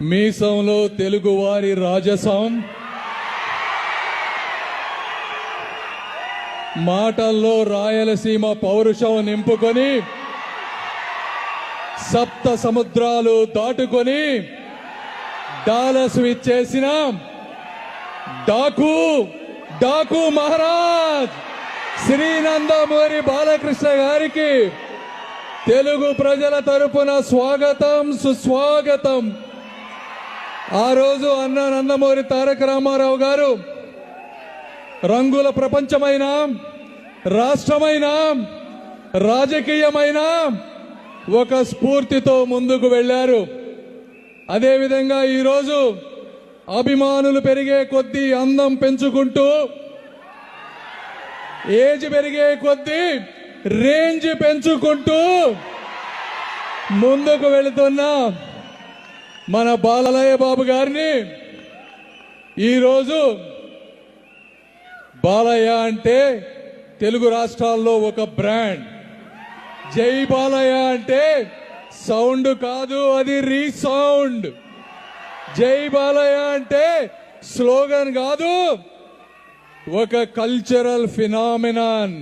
మీసంలో తెలుగువారి రాజసం. మాటల్లో రాయలసీమ పౌరుషం నింపుకొని సప్త సముద్రాలు దాటుకొని డాలస్ విచ్చేసిన డాకు డాకు మహారాజ్ శ్రీనందమూరి బాలకృష్ణ గారికి తెలుగు ప్రజల తరపున స్వాగతం సుస్వాగతం. ఆ రోజు అన్న నందమూరి తారక రామారావు గారు రంగుల ప్రపంచమైన రాష్ట్రమైన రాజకీయమైన ఒక స్ఫూర్తితో ముందుకు వెళ్ళారు. అదేవిధంగా ఈరోజు అభిమానులు పెరిగే కొద్దీ అందం పెంచుకుంటూ ఏజ్ పెరిగే కొద్దీ రేంజ్ పెంచుకుంటూ ముందుకు వెళుతున్నా మన బాలయ్య బాబు గారిని ఈరోజు బాలయ్య అంటే తెలుగు రాష్ట్రాల్లో ఒక బ్రాండ్. జై బాలయ్య అంటే సౌండ్ కాదు అది రీసౌండ్. జై బాలయ్య అంటే స్లోగన్ కాదు ఒక కల్చరల్ ఫినామినాన్.